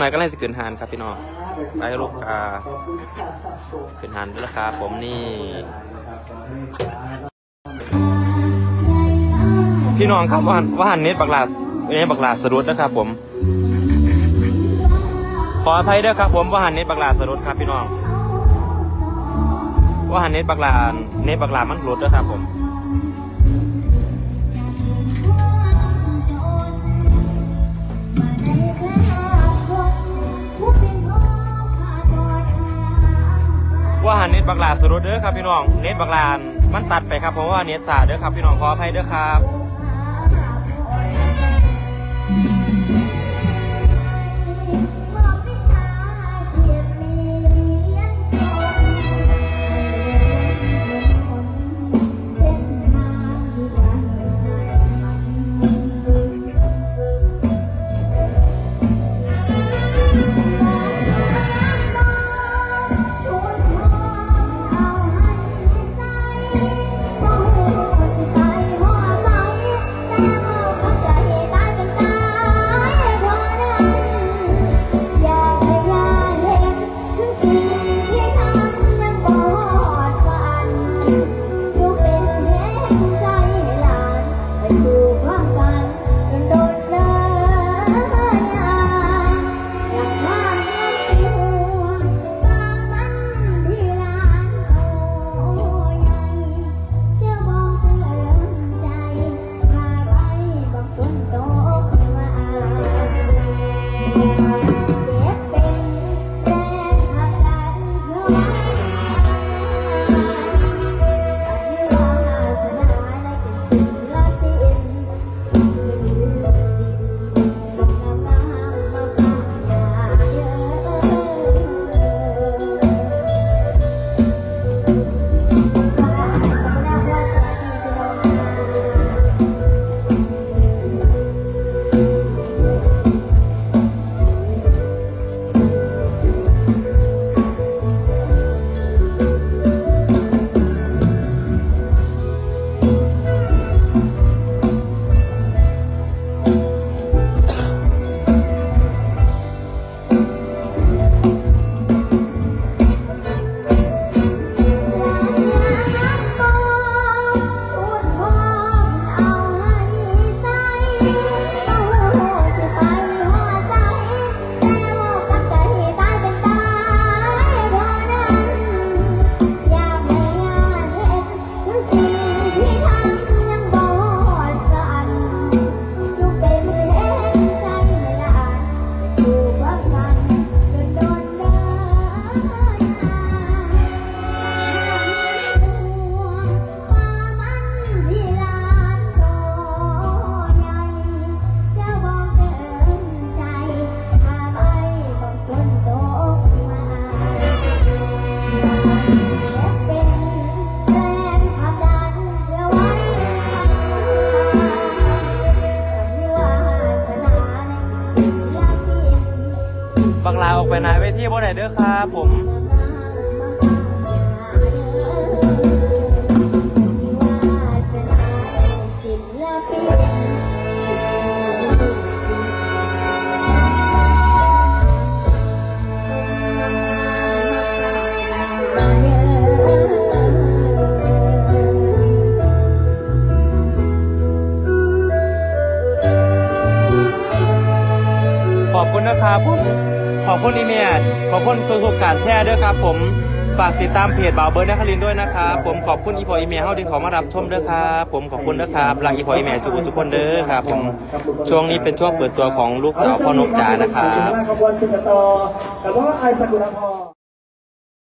หน่อยก็เลยสิขึ้นหานครับพี่น้องไปลูกอ่าขึ้นหานด้วยราคาผมนี่ พี่น้องครับว่าว่าหันเน็ตบักลาสเน็ตบักลาสรุดนะครับผม ขออภัยด้วยครับผมว่าหันเน็ตบักลาสรุดครับพี่น้องว่าหันเน็ตบักลาเน็ตบักลามันหลุดนะครับผม ว่าหันเน็ตบักลาสรุดเด้อครับพี่น้อง เน็ตบักลามันตัดไปครับเพราะว่าเน็ตสาเด้อครับพี่น้องขออภัยเด้อครับ บักลาออกไปหนาเวทีบ่ได้เด้อครับผมขอบคุณนะครับผม ขอบคุณอีเมียขอบคุณทุกๆการแชร์ด้วยครับผมฝากติดตามเพจบ่าวเบิร์ดนครินด้วยนะครับผมขอบคุณอีพออีเมียเฮาที่ขอมารับชมด้วยครับผมขอบคุณนะครับรักอีพออีเมียสุขุสุขคนเด้อครับผมช่วงนี้เป็นช่วงเปิดตัวของลูกสาวพ่อนกจ๋านะครับขบวนสุนทรแต่ว่าไอสกุลพร